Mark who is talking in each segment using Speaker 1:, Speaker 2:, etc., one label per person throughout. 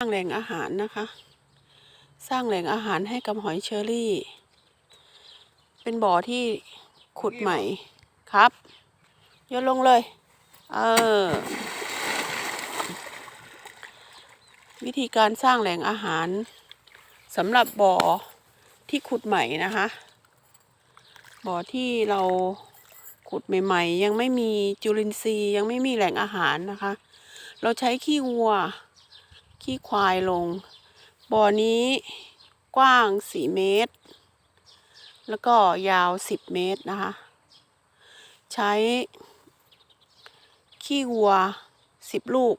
Speaker 1: สร้างแหล่งอาหารนะคะ สร้างแหล่งอาหารให้กับหอยเชอรี่ เป็นบ่อที่ขุดใหม่ครับโยนลงเลย เออ วิธีการสร้างแหล่งอาหารสำหรับบ่อที่ขุดใหม่นะคะ บ่อที่เราขุดใหม่ๆ ยังไม่มีจุลินทรีย์ยังไม่มีแหล่งอาหารนะคะ เราใช้ขี้วัว ขี้ควายลง บ่อนี้กว้าง 4 เมตร แล้วก็ยาว 10 เมตรนะคะ ใช้ ขี้วัว 10 ลูก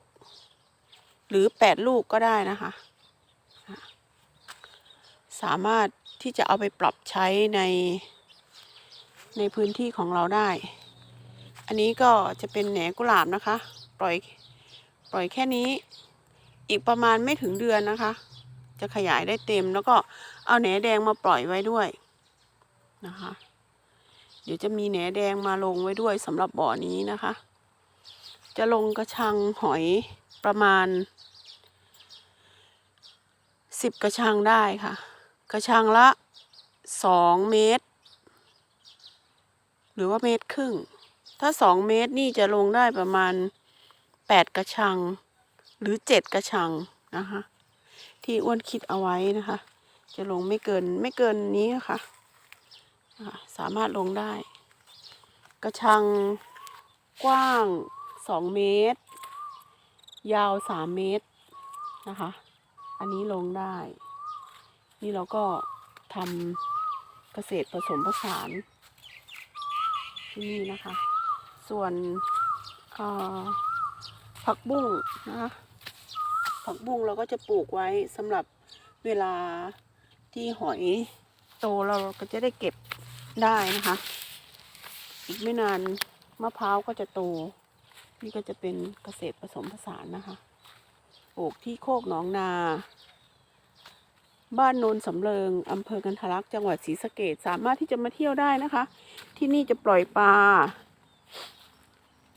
Speaker 1: หรือ 8 ลูกก็ได้นะคะ สามารถที่จะเอาไปปรับใช้ในในพื้นที่ของเราได้ อันนี้ก็จะเป็นแหนกุหลาบนะคะ ปล่อย ปล่อยแค่นี้ อีกประมาณไม่ถึงเดือนนะคะ จะขยายได้เต็มแล้วก็เอาแหนแดงมาปล่อยไว้ด้วยนะคะ เดี๋ยวจะมีแหนแดงมาลงไว้ด้วยสำหรับบ่อนี้นะคะ จะลงกระชังหอยประมาณสิบกระชังได้ค่ะ กระชังละสองเมตร หรือว่าเมตรครึ่ง ถ้าสองเมตรนี่จะลงได้ประมาณแปดกระชัง หรือเจ็ดกระชังนะคะ ที่อ้วนคิดเอาไว้นะคะ จะลงไม่เกินไม่เกินนี้นะคะะสามารถลงได้ กระชังกว้างสองเมตร ยาวสามเมตรนะคะ อันนี้ลงได้ นี่เราก็ทำเกษตรผสมผสานที่นี่นะคะ ส่วนผักบุ้งนะคะ ผักบุ้งเราก็จะปลูกไว้สำหรับเวลาที่หอยโตเราก็จะได้เก็บได้นะคะ อีกไม่นานมะพร้าวก็จะโต นี่ก็จะเป็นเกษตรผสมผสานนะคะปลูกที่โคกหนองนา บ้านโนนสำเริงอำเภอกันทะลักจังหวัดศรีสะเกดสามารถที่จะมาเที่ยวได้นะคะ ที่นี่จะปล่อยปลา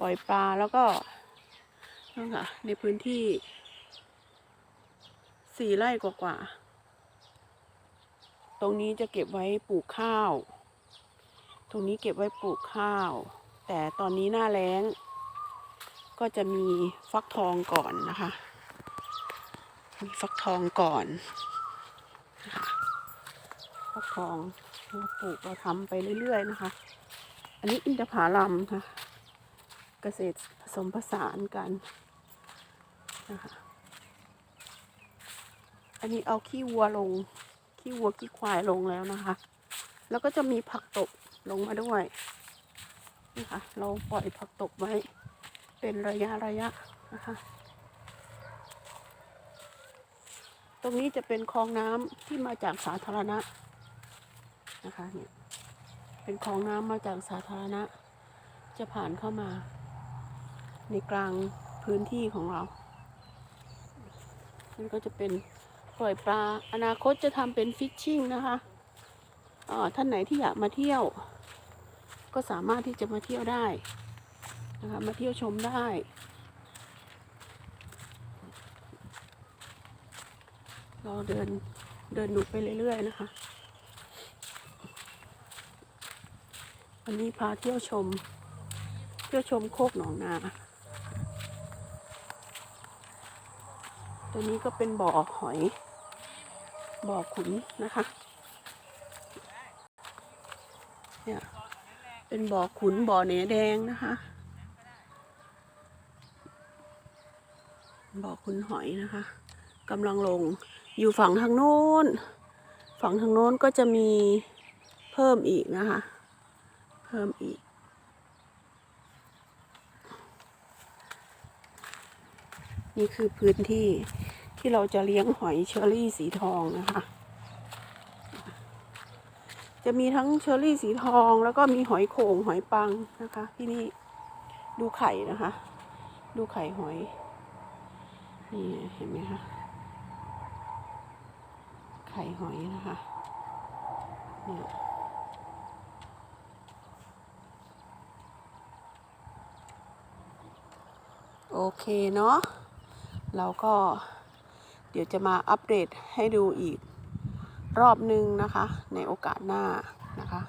Speaker 1: ปล่อยปลาแล้วก็นั่นค่ะในพื้นที่ สี่ไร่กว่าๆ ตรงนี้จะเก็บไว้ปลูกข้าว ตรงนี้เก็บไว้ปลูกข้าว แต่ตอนนี้หน้าแล้ง ก็จะมีฟักทองก่อนนะคะ มีฟักทองก่อนนะคะฟักทองเราปลูกเราทำไปเรื่อยๆนะคะ อันนี้อินทผลัมค่ะ เกษตรผสมผสานกันนะคะ อันนี้เอาขี้วัวลง ขี้วัวขี้ควายลงแล้วนะคะ แล้วก็จะมีผักตบลงมาด้วยนี่ค่ะ เราปล่อยผักตบไว้ เป็นระยะระยะนะคะ ตรงนี้จะเป็นคลองน้ำที่มาจากสาธารณะนะคะเนี่ยเป็นคลองน้ำมาจากสาธารณะ จะผ่านเข้ามา ในกลางพื้นที่ของเรา มันก็จะเป็น ล่อยปลา อนาคตจะทำเป็นฟิชชิ่งนะคะท่านไหนที่อยากมาเที่ยว ก็สามารถที่จะมาเที่ยวได้นะคะมาเที่ยวชมได้เราเดินเดินดูไปเรื่อยๆนะคะ วันนี้พาเที่ยวชม เที่ยวชมโคกหนองนา ตัวนี้ก็เป็นบ่อหอย บ่อขุนนะคะเนี่ยเป็นบ่อขุนบ่อเนื้อแดงนะคะบ่อขุนหอยนะคะกำลังลงอยู่ฝั่งทางโน้น ฝั่งทางโน้นก็จะมีเพิ่มอีกนะคะ เพิ่มอีกนี่คือพื้นที่ ที่เราจะเลี้ยงหอยเชอรี่สีทองนะคะ จะมีทั้งเชอรี่สีทอง แล้วก็มีหอยโข่งหอยปังนะคะ ที่นี่ดูไข่นะคะ ดูไข่หอยนี่เห็นไหมคะไข่หอยนะคะเนี่ยโอเคเนาะเราก็ เดี๋ยวจะมาอัปเดตให้ดูอีกรอบนึงนะคะ ในโอกาสหน้านะคะ